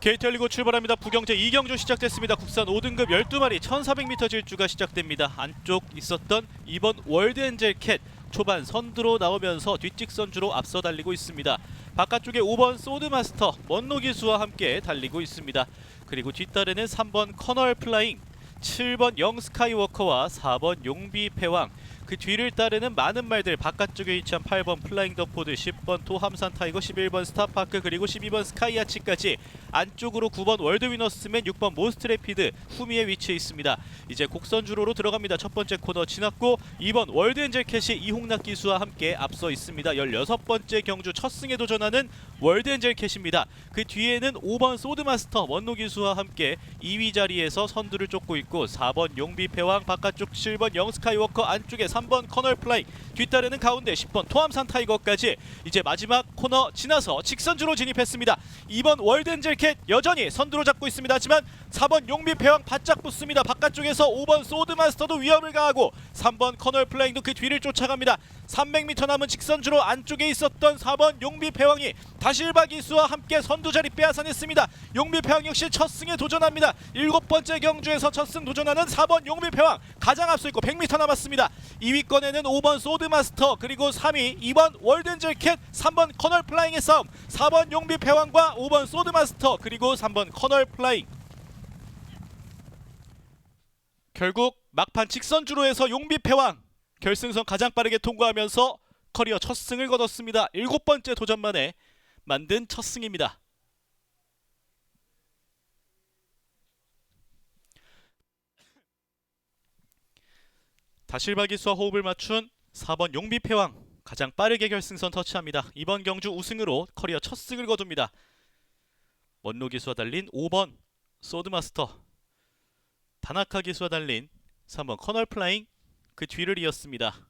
KT 리고 출발합니다. 부경제 2경주 시작됐습니다. 국산 5등급 12마리 1400m 질주가 시작됩니다. 안쪽 있었던 이번 월드 엔젤 캣 초반 선두로 나오면서 뒷직선주로 앞서 달리고 있습니다. 바깥쪽에 5번 소드마스터 먼노 기수와 함께 달리고 있습니다. 그리고 뒤따르는 3번 커널 플라잉 7번 영 스카이워커와 4번 용비 패왕 그 뒤를 따르는 많은 말들 바깥쪽에 위치한 8번 플라잉 더포드 10번 토함산 타이거 11번 스타파크 그리고 12번 스카이아치까지 안쪽으로 9번 월드 위너스맨 6번 모스트레피드 후미에 위치해 있습니다. 이제 곡선 주로로 들어갑니다. 첫 번째 코너 지났고 2번 월드 엔젤 캣이 이홍락 기수와 함께 앞서 있습니다. 16번째 경주 첫 승에 도전하는 월드 엔젤 캣입니다. 그 뒤에는 5번 소드마스터 원노 기수와 함께 2위 자리에서 선두를 쫓고 있고 4번 용비 패왕 바깥쪽 7번 영 스카이워커 안쪽에 3번 커널 플라이 뒤따르는 가운데 10번 토함산 타이거까지 이제 마지막 코너 지나서 직선주로 진입했습니다. 2번 월드엔젤 캣 여전히 선두로 잡고 있습니다. 하지만 4번 용비 패왕 바짝 붙습니다. 바깥쪽에서 5번 소드마스터도 위협을 가하고 3번 커널 플라잉도 그 뒤를 쫓아갑니다. 300m 남은 직선주로 안쪽에 있었던 4번 용비 패왕이 다실바 기수와 함께 선두 자리 빼앗아냈습니다. 용비 패왕 역시 첫 승에 도전합니다. 일곱 번째 경주에서 첫 승 도전하는 4번 용비 패왕 가장 앞서 있고 100m 남았습니다. 2위권에는 5번 소드마스터 그리고 3위 2번 월든젤 캣 3번 커널 플라잉의 싸움 4번 용비 패왕과 5번 소드마스터 그리고 3번 커널 플라잉 결국 막판 직선주로 해서 용비 패왕 결승선 가장 빠르게 통과하면서 커리어 첫 승을 거뒀습니다. 일곱 번째 도전 만에 만든 첫 승입니다. 다실바 기수와 호흡을 맞춘 4번 용비 패왕 가장 빠르게 결승선 터치합니다. 이번 경주 우승으로 커리어 첫 승을 거둡니다. 원로 기수와 달린 5번 소드마스터 다나카 기수와 달린 3번 커널 플라잉 그 뒤를 이었습니다.